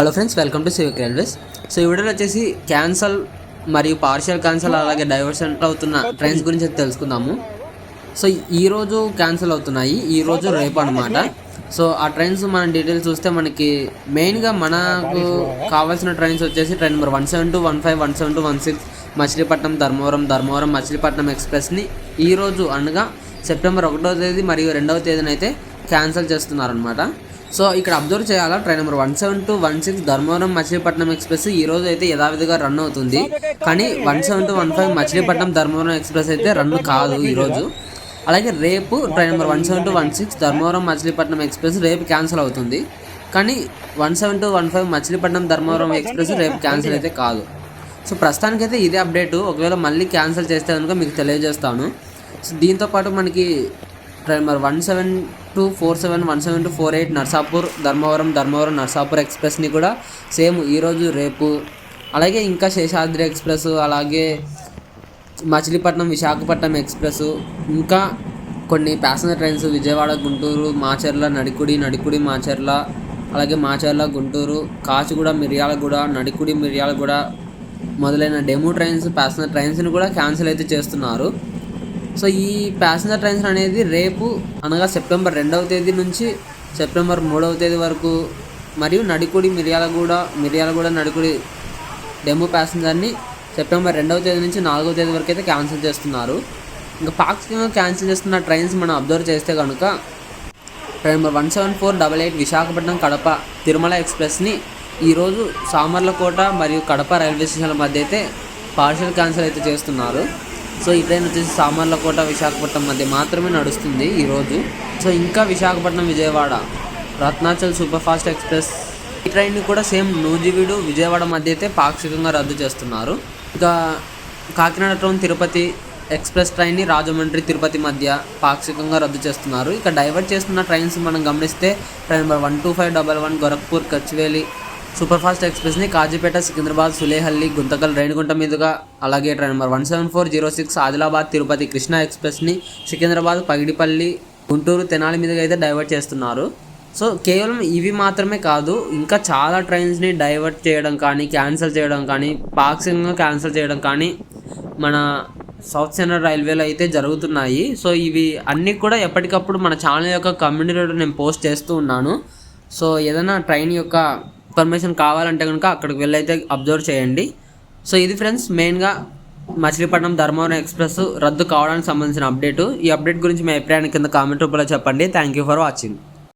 Hello friends welcome to Civic Railways so ఈ వీడియోలో వచ్చేసి క్యాన్సల్ మరియు పార్షియల్ క్యాన్సల్ అలాగే డైవర్షన్ అవుతున్న ట్రైన్స్ గురించి తెలుసుకుందాము. సో ఈ రోజు క్యాన్సిల్ అవుతున్నాయి ఈ రోజు రేపు అనమాట సో ఆ ట్రైన్స్ మన డీటెయిల్స్ చూస్తే మనకి మెయిన్గా మనకు కావాల్సిన ట్రైన్స్ వచ్చేసి train number one seven two one five one seven two one six Machilipatnam Dharmavaram Dharmavaram Machilipatnam ఎక్స్ప్రెస్ని ఈ రోజు అనగా సెప్టెంబర్ ఒకటో తేదీ మరియు రెండవ తేదీన అయితే క్యాన్సిల్ చేస్తున్నారనమాట సో ఇక్కడ అబ్జర్వ్ చేయాలా? Train number one seven two one six Dharmavaram Machilipatnam express ఈ రోజు అయితే యథావిధిగా రన్ అవుతుంది. కానీ one seven two one five Machilipatnam Dharmavaram express అయితే రన్ కాదు ఈరోజు అలాగే రేపు train number one seven two one six Dharmavaram Machilipatnam express రేపు క్యాన్సిల్ అవుతుంది. కానీ one seven two one five Machilipatnam Dharmavaram express రేపు క్యాన్సిల్ అయితే కాదు. సో ప్రస్తుతానికైతే ఇదే అప్డేట్. ఒకవేళ మళ్ళీ క్యాన్సిల్ చేస్తే కనుక మీకు తెలియజేస్తాను. సో దీంతోపాటు మనకి number one seven two four seven one seven two four eight Narsapur Dharmavaram Dharmavaram Narsapur ఎక్స్ప్రెస్ని కూడా సేమ్ ఈరోజు రేపు. అలాగే ఇంకా శేషాద్రి ఎక్స్ప్రెస్ అలాగే మచిలీపట్నం విశాఖపట్నం ఎక్స్ప్రెస్ ఇంకా కొన్ని ప్యాసింజర్ ట్రైన్స్ విజయవాడ గుంటూరు మాచర్ల నడికుడి నడికుడి మాచర్ల అలాగే మాచర్ల గుంటూరు కాచిగూడ మిర్యాలగూడ నడికుడి మిర్యాలగూడ మొదలైన డెమో ట్రైన్స్ ప్యాసింజర్ ట్రైన్స్ని కూడా క్యాన్సిల్ అయితే చేస్తున్నారు. సో ఈ ప్యాసింజర్ ట్రైన్స్ అనేది రేపు అనగా సెప్టెంబర్ రెండవ తేదీ నుంచి సెప్టెంబర్ మూడవ తేదీ వరకు మరియు నడికుడి మిర్యాలగూడ మిర్యాలగూడ నడికుడి డెమో ప్యాసింజర్ని సెప్టెంబర్ రెండవ తేదీ నుంచి నాలుగవ తేదీ వరకు అయితే క్యాన్సిల్ చేస్తున్నారు. ఇంకా పాక్షికంగా క్యాన్సిల్ చేస్తున్న ట్రైన్స్ మనం అబ్జర్వ్ చేస్తే కనుక train number one seven four double eight Visakhapatnam Kadapa Tirumala ఎక్స్ప్రెస్ని ఈరోజు సామర్లకోట మరియు కడప రైల్వే స్టేషన్ల మధ్య అయితే పార్షల్ క్యాన్సిల్ అయితే చేస్తున్నారు. సో ఈ ట్రైన్ వచ్చేసి సామర్లకోట విశాఖపట్నం మధ్య మాత్రమే నడుస్తుంది ఈరోజు సో ఇంకా Visakhapatnam Vijayawada. Ratnachal super fast express. ఈ ట్రైన్ని కూడా సేమ్ నూజివీడు విజయవాడ మధ్య అయితే పాక్షికంగా రద్దు చేస్తున్నారు. ఇంకా కాకినాడ టౌన్ తిరుపతి ఎక్స్ప్రెస్ ట్రైన్ని రాజమండ్రి తిరుపతి మధ్య పాక్షికంగా రద్దు చేస్తున్నారు. ఇక డైవర్ట్ చేస్తున్న ట్రైన్స్ మనం గమనిస్తే train number one two five double one Gorakhpur Kochuveli super fast ఎక్స్ప్రెస్ని Kazipet Secunderabad Sulehalli Guntakal Renigunta మీదుగా అలాగే train number one seven four zero six Adilabad Tirupati Krishna ఎక్స్ప్రెస్ని Secunderabad Pagidipalli Guntur Tenali మీదుగా అయితే డైవర్ట్ చేస్తున్నారు. సో కేవలం ఇవి మాత్రమే కాదు ఇంకా చాలా ట్రైన్స్ని డైవర్ట్ చేయడం కానీ క్యాన్సిల్ చేయడం కానీ పాక్షికంగా క్యాన్సిల్ చేయడం కానీ మన సౌత్ సెంట్రల్ రైల్వేలో అయితే జరుగుతున్నాయి. సో ఇవి అన్నీ కూడా ఎప్పటికప్పుడు మన ఛానల్ యొక్క కమ్యూనిటీలో నేను పోస్ట్ చేస్తూ ఉన్నాను. సో ఏదైనా ట్రైన్ యొక్క పర్మిషన్ కావాలంటే కనుక అక్కడికి వెళ్ళైతే అబ్జర్వ్ చేయండి. సో ఇది ఫ్రెండ్స్ మెయిన్గా మచిలీపట్నం ధర్మవరం ఎక్స్ప్రెస్ రద్దు కావడానికి సంబంధించిన అప్డేటు. ఈ అప్డేట్ గురించి మీ అభిప్రాయాన్ని కింద కామెంట్ రూపంలో చెప్పండి. Thank you for watching